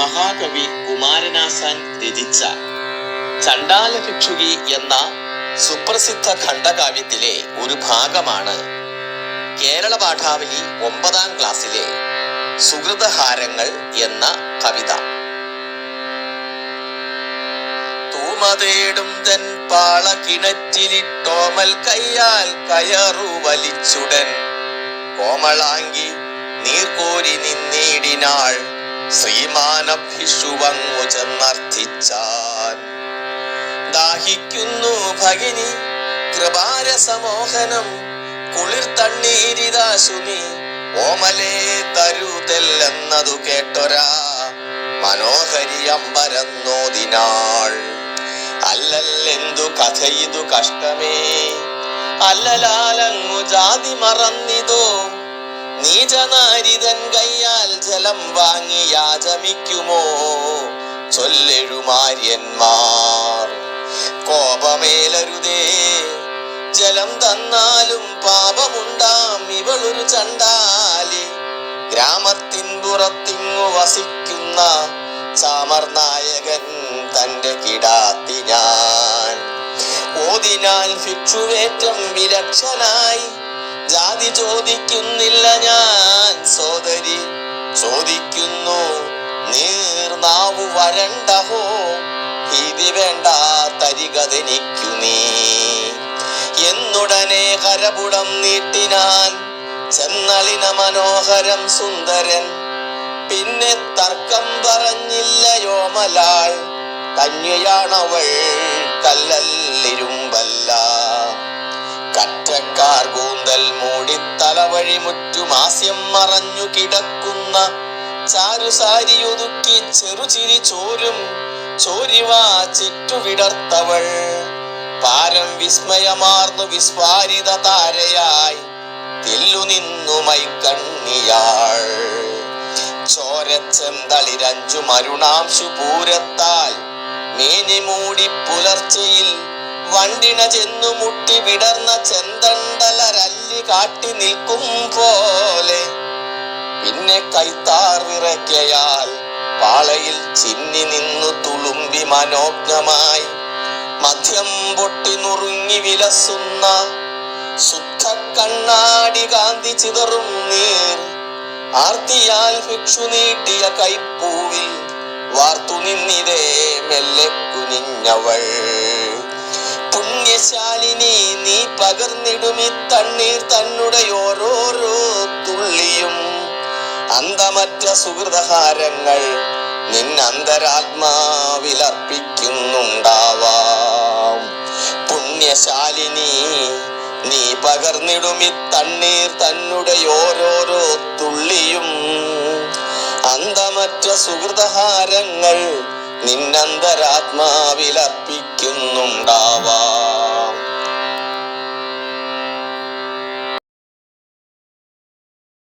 മഹാകവി കുമാരനാശാൻ രചിച്ച ചണ്ടാല ഭിക്ഷുകി എന്ന സുപ്രസിദ്ധ ഖണ്ഡകാവ്യത്തിലെ ഒരു ഭാഗമാണ് കേരള പാഠാവലി ഒമ്പതാം ക്ലാസ്സിലെ സുഹൃതഹാരങ്ങൾ എന്ന കവിത. തൂമതേടും പാള കിണറ്റിലിട്ടോമൽ കയ്യാൽ കയറു വലിച്ചുടൻ. കോമളാങ്കി നീർക്കോരി നിന്നീടിനാൾ ശ്രീമാനഭിഷുവങ്ങു ചെന്നർത്ഥിച്ചാൻ. ദാഹിക്കുന്നു ഭഗിനി കൃപാരസമോഹനം കുളിർ തണ്ണീരിതാശുനി ഓമലേ തരുതെല്ലെന്നതു കേട്ടൊരാ മനോഹരി അമ്പരന്നോതിനാൾ അല്ലല്ലെന്തു കഥയിതു കഷ്ടമേ അല്ലലാലങ്ങു ജാതി മറന്നിതോ നീചനാരിതൻ കയ്യാൽ ജലം വാങ്ങി യാചമിക്കുമോ? ചൊല്ലെഴുമാര്യന്മാർ കോപമേലരുതേ ജലം തന്നാലും പാപമുണ്ടാം. ഇവളൊരു ചണ്ടാലി. ഗ്രാമത്തിൻ പുറത്തിങ്ങു വസിക്കുന്ന ചാമർനായകൻ തന്റെ കിടാത്തി ഞാൻ. ഓതിനാൽ ഭിക്ഷുവേറ്റം വിലക്ഷനായി. ജാതി ചോദിക്കുന്നില്ല ഞാൻ. സോദരി ചോദിക്കുന്നു നീർനാവു വരണ്ടഹോ? ഭീതി വേണ്ട തരികതെനിക്കു നീ. എന്നുടനെ കരപുടം നീട്ടിനാൻ ചെന്നളിന മനോഹരം സുന്ദരൻ. പിന്നെ തർക്കം പറഞ്ഞില്ലയോമലാൾ കന്യയാണവൾ കല്ലല്ലിരുമ്പല്ല. കറ്റക്കാർ കൂന്തൽ മൂടി തലവഴി മുറ്റുമാസ്യം മറഞ്ഞു കിടക്കുന്ന ചാരുസാരിയൊതുക്കി ചെറുചിരി ചോരും ചോരിവാ ചുറ്റുവിടർത്തവൾ പാരം വിസ്മയമാർന്നു വിസ്ഫാരിത താരയായി തില്ലു നിന്നു കണ്ണിയാൾ ചോരച്ചെന്തളിരഞ്ചു മരുണാംശു പൂരത്താൽ മേനി മൂടി പുലർച്ചയിൽ വണ്ടിണ ചെന്നു മുട്ടി വിടർന്ന ചെന്തണ്ടലരല്ലി കാട്ടി നിൽക്കും പോലെ. പിന്നെ കൈത്താർ വിറയ്ക്കയാൽ പാളയിൽ ചിന്നി നിന്നു തുളുമ്പി മനോജ്ഞമായി. മധ്യം പൊട്ടി നുറുങ്ങി വിലസുന്ന ശുദ്ധ കണ്ണാടി കാന്തി ചിതറും നീർ. ആർത്തിയാൽ ഭിക്ഷു നീട്ടിയ കൈപ്പൂവിൽ വാർത്തു നിന്നിതേ മെല്ലെ കുനിഞ്ഞവൾ. പുണ്യശാലിനി നീ പകർന്നിടുമി തണ്ണീർ തന്നുടെ ഓരോരോ തുള്ളിയും. അന്തമറ്റ സുഹൃതഹാരങ്ങൾ നിന്നന്തരാത്മാവിലർപ്പിക്കുന്നുണ്ടാവാം പുണ്യശാലിനി നീ പകർന്നിടുമി തണ്ണീർ തന്നുടെ ഓരോരോ തുള്ളിയും. അന്തമറ്റ സുഹൃതഹാരങ്ങൾ നിന്നന്തരാത്മാവിലർപ്പിക്കും